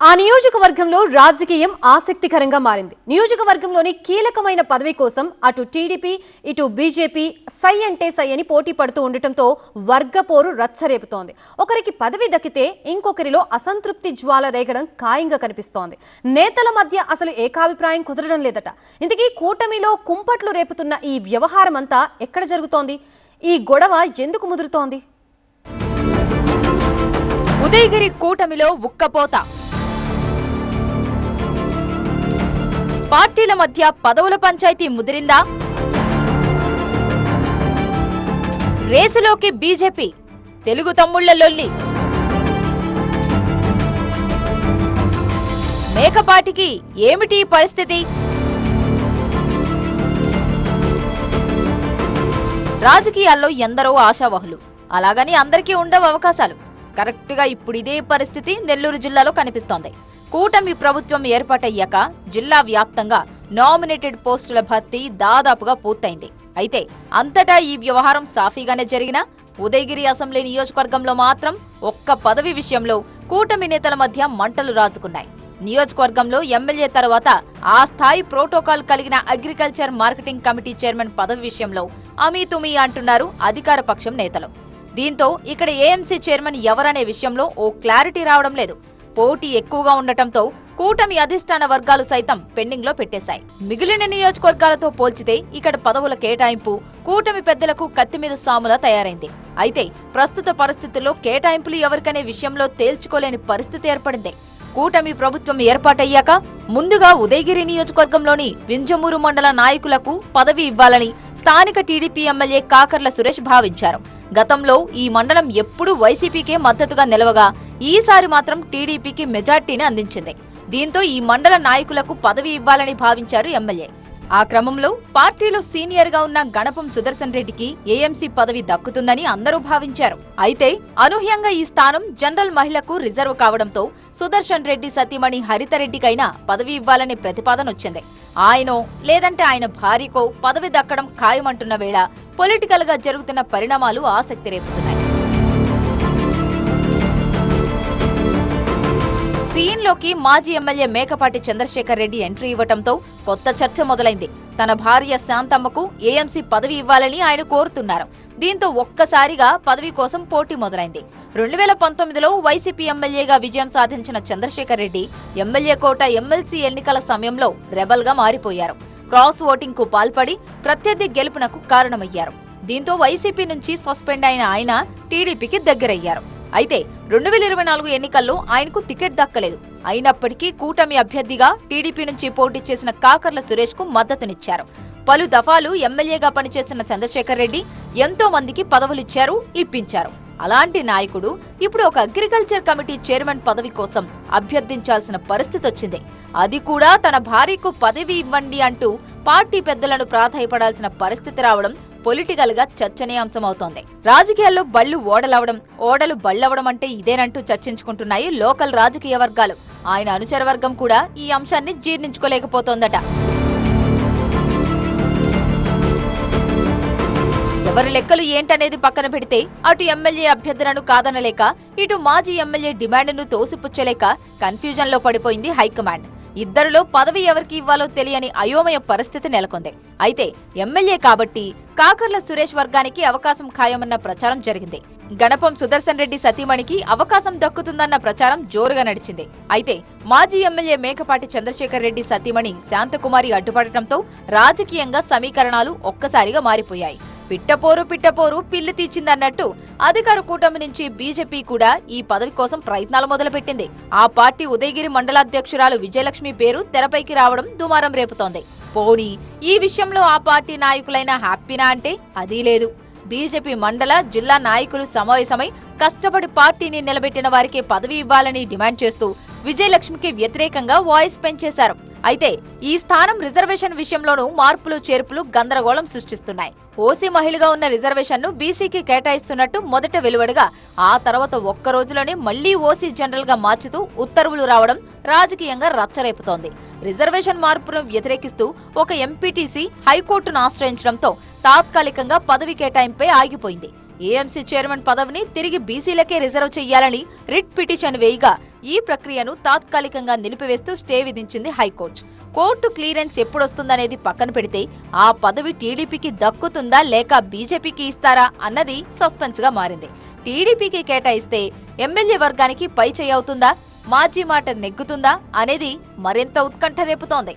ఆ నియోజకవర్గంలో రాజకీయం ఆసక్తికరంగా మారింది. నియోజకవర్గంలోని కీలకమైన పదవి కోసం అటు టీడీపీ ఇటు బీజేపీ సై అంటే సై అని పోటీ పడుతూ ఉండటంతో వర్గపోరు రచ్చరేపుతోంది. ఒకరికి పదవి దక్కితే ఇంకొకరిలో అసంతృప్తి జ్వాల రేగడం ఖాయంగా కనిపిస్తోంది. నేతల మధ్య అసలు ఏకాభిప్రాయం కుదరడం లేదట. ఇంతకీ కూటమిలో కుంపట్లు రేపుతున్న ఈ వ్యవహారం అంతా ఎక్కడ జరుగుతోంది? ఈ గొడవ ఎందుకు ముదురుతోంది? ఉదయగిరి కూటమిలో ఉక్కపోత. పార్టీల మధ్య పదవుల పంచాయతీ ముదిరిందా? రేసులోకి బీజేపీ తెలుగు తమ్ముళ్ళ లొల్లి. మేకపాటికి ఏమిటి పరిస్థితి? రాజకీయాల్లో ఎందరో ఆశావహులు. అలాగని అందరికీ ఉండవు అవకాశాలు. కరెక్ట్గా ఇప్పుడు ఇదే పరిస్థితి నెల్లూరు జిల్లాలో కనిపిస్తోంది. కూటమి ప్రభుత్వం ఏర్పాటయ్యాక జిల్లా వ్యాప్తంగా నామినేటెడ్ పోస్టుల భర్తీ దాదాపుగా పూర్తయింది. అయితే అంతటా ఈ వ్యవహారం సాఫీగానే జరిగినా ఉదయగిరి అసెంబ్లీ నియోజకవర్గంలో మాత్రం ఒక్క పదవి విషయంలో కూటమి నేతల మధ్య మంటలు రాజుకున్నాయి. నియోజకవర్గంలో ఎమ్మెల్యే తర్వాత ఆ స్థాయి ప్రోటోకాల్ కలిగిన అగ్రికల్చర్ మార్కెటింగ్ కమిటీ చైర్మన్ పదవి విషయంలో అమీతుమీ అంటున్నారు అధికార పక్షం నేతలు. దీంతో ఇక్కడ ఏఎంసీ చైర్మన్ ఎవరనే విషయంలో ఓ క్లారిటీ రావడం లేదు. పోటీ ఎక్కువగా ఉండటంతో కూటమి అధిష్టాన వర్గాలు సైతం పెండింగ్లో పెట్టేశాయి. మిగిలిన నియోజకవర్గాలతో పోల్చితే ఇక్కడ పదవుల కేటాయింపు కూటమి పెద్దలకు కత్తిమీద సాములా తయారైంది. అయితే ప్రస్తుత పరిస్థితుల్లో కేటాయింపులు ఎవరికనే విషయంలో తేల్చుకోలేని పరిస్థితి ఏర్పడింది. కూటమి ప్రభుత్వం ఏర్పాటయ్యాక ముందుగా ఉదయగిరి నియోజకవర్గంలోని వింజమూరు మండల నాయకులకు పదవి ఇవ్వాలని స్థానిక టీడీపీ ఎమ్మెల్యే కాకర్ల సురేష్ భావించారు. గతంలో ఈ మండలం ఎప్పుడూ వైసీపీకే మద్దతుగా నిలవగా ఈసారి మాత్రం టీడీపీకి మెజార్టీని అందించింది. దీంతో ఈ మండల నాయకులకు పదవి ఇవ్వాలని భావించారు ఎమ్మెల్యే. ఆ క్రమంలో పార్టీలో సీనియర్గా ఉన్న గణపం సుదర్శన్ రెడ్డికి ఏఎంసీ పదవి దక్కుతుందని అందరూ భావించారు. అయితే అనూహ్యంగా ఈ స్థానం జనరల్ మహిళకు రిజర్వ్ కావడంతో సుదర్శన్ రెడ్డి సతీమణి హరితరెడ్డికైనా పదవి ఇవ్వాలనే ప్రతిపాదన వచ్చింది. ఆయనో లేదంటే ఆయన భార్యకో పదవి దక్కడం ఖాయమంటున్న వేళ పొలిటికల్గా జరుగుతున్న పరిణామాలు ఆసక్తి రేపుతున్నాయి. సీన్లోకి మాజీ ఎమ్మెల్యే మేకపాటి చంద్రశేఖర్ రెడ్డి ఎంట్రీ ఇవ్వటంతో కొత్త చర్చ మొదలైంది. తన భార్య శాంతమ్మకు ఏఎంసీ పదవి ఇవ్వాలని ఆయన కోరుతున్నారు. దీంతో ఒక్కసారిగా పదవి కోసం పోటీ మొదలైంది. రెండు వేల పంతొమ్మిదిలో వైసీపీ ఎమ్మెల్యేగా విజయం సాధించిన Chandrasekhar Reddy MLA quota MLC ఎన్నికల సమయంలో రెబల్గా మారిపోయారు. క్రాస్ ఓటింగ్కు పాల్పడి ప్రత్యర్థి గెలుపునకు కారణమయ్యారు. దీంతో వైసీపీ నుంచి సస్పెండ్ అయిన ఆయన టీడీపీకి దగ్గరయ్యారు. అయితే రెండు వేల ఇరవై నాలుగు ఎన్నికల్లో ఆయనకు టికెట్ దక్కలేదు. అయినప్పటికీ కూటమి అభ్యర్థిగా టీడీపీ నుంచి పోటీ చేసిన కాకర్ల సురేష్కు మద్దతునిచ్చారు. పలు దఫాలు ఎమ్మెల్యేగా పనిచేసిన చంద్రశేఖర్ రెడ్డి ఎంతో మందికి పదవులిచ్చారు ఇప్పించారు. అలాంటి నాయకుడు ఇప్పుడు ఒక అగ్రికల్చర్ కమిటీ చైర్మన్ పదవి కోసం అభ్యర్థించాల్సిన పరిస్థితి వచ్చింది. అది కూడా తన భార్యకు పదవి ఇవ్వండి అంటూ పార్టీ పెద్దలను ప్రాధాయపడాల్సిన పరిస్థితి రావడం పొలిటికల్గా చర్చనీయాంశమవుతోంది. రాజకీయాల్లో బళ్ళు ఓడలవడం ఓడలు బళ్ళవడం అంటే ఇదేనంటూ చర్చించుకుంటున్నాయి లోకల్ రాజకీయ వర్గాలు. ఆయన అనుచర వర్గం కూడా ఈ అంశాన్ని జీర్ణించుకోలేకపోతోందట. ఎవరి లెక్కలు ఏంటనేది పక్కన పెడితే అటు ఎమ్మెల్యే అభ్యర్థనను కాదనలేక ఇటు మాజీ ఎమ్మెల్యే డిమాండ్ను తోసిపుచ్చలేక కన్ఫ్యూజన్లో పడిపోయింది హైకమాండ్. ఇద్దరిలో పదవి ఎవరికి ఇవ్వాలో తెలియని అయోమయ పరిస్థితి నెలకొంది. అయితే ఎమ్మెల్యే కాబట్టి కాకర్ల సురేష్ వర్గానికి అవకాశం ఖాయమన్న ప్రచారం జరిగింది. గణపం సుదర్శన్ రెడ్డి సతీమణికి అవకాశం దక్కుతుందన్న ప్రచారం జోరుగా నడిచింది. అయితే మాజీ ఎమ్మెల్యే మేకపాటి చంద్రశేఖర్ రెడ్డి సతీమణి శాంతకుమారి అడ్డుపడటంతో రాజకీయంగా సమీకరణాలు ఒక్కసారిగా మారిపోయాయి. పిట్టపోరు పిట్టపోరు పిల్లి తీర్చిందన్నట్టు అధికార కూటమి నుంచి బీజేపీ కూడా ఈ పదవి కోసం ప్రయత్నాలు మొదలుపెట్టింది. ఆ పార్టీ ఉదయగిరి మండలాధ్యక్షురాలు విజయలక్ష్మి పేరు తెరపైకి రావడం దుమారం రేపుతోంది. పోనీ ఈ విషయంలో ఆ పార్టీ నాయకులైన హ్యాపీనా అంటే? అదీ లేదు. బీజేపీ మండల జిల్లా నాయకులు సమావేశమై కష్టపడి పార్టీని నిలబెట్టిన వారికి పదవి ఇవ్వాలని డిమాండ్ చేస్తూ విజయలక్ష్మికి వ్యతిరేకంగా వాయిస్ పెంచేశారు. అయితే ఈ స్థానం రిజర్వేషన్ విషయంలోనూ మార్పులు చేర్పులు గందరగోళం సృష్టిస్తున్నాయి. ఓసీ మహిళగా ఉన్న రిజర్వేషన్ను బీసీకి కేటాయిస్తున్నట్టు మొదట వెలువడగా ఆ తర్వాత ఒక్క రోజులోనే మళ్ళీ ఓసీ జనరల్గా మార్చుతూ ఉత్తర్వులు రావడం రాజకీయంగా రచ్చరేపుతోంది. రిజర్వేషన్ మార్పును వ్యతిరేకిస్తూ ఒక ఎంపీటీసీ హైకోర్టును ఆశ్రయించడంతో తాత్కాలికంగా పదవి కేటాయింపై ఆగిపోయింది. ఏఎంసీ చైర్మన్ పదవిని తిరిగి బీసీలకే రిజర్వ్ చేయాలని రిట్ పిటిషన్ వేయగా ఈ ప్రక్రియను తాత్కాలికంగా నిలిపివేస్తూ స్టే విధించింది హైకోర్టు. కోర్టు క్లియరెన్స్ ఎప్పుడొస్తుందనేది పక్కన పెడితే ఆ పదవి టీడీపీకి దక్కుతుందా లేక బీజేపీకి ఇస్తారా అన్నది సస్పెన్స్గా మారింది. టీడీపీకి కేటాయిస్తే ఎమ్మెల్యే వర్గానికి పై చేయి అవుతుందా? మాజీ మాట నెగ్గుతుందా? అనేది మరింత ఉత్కంఠ రేపుతోంది.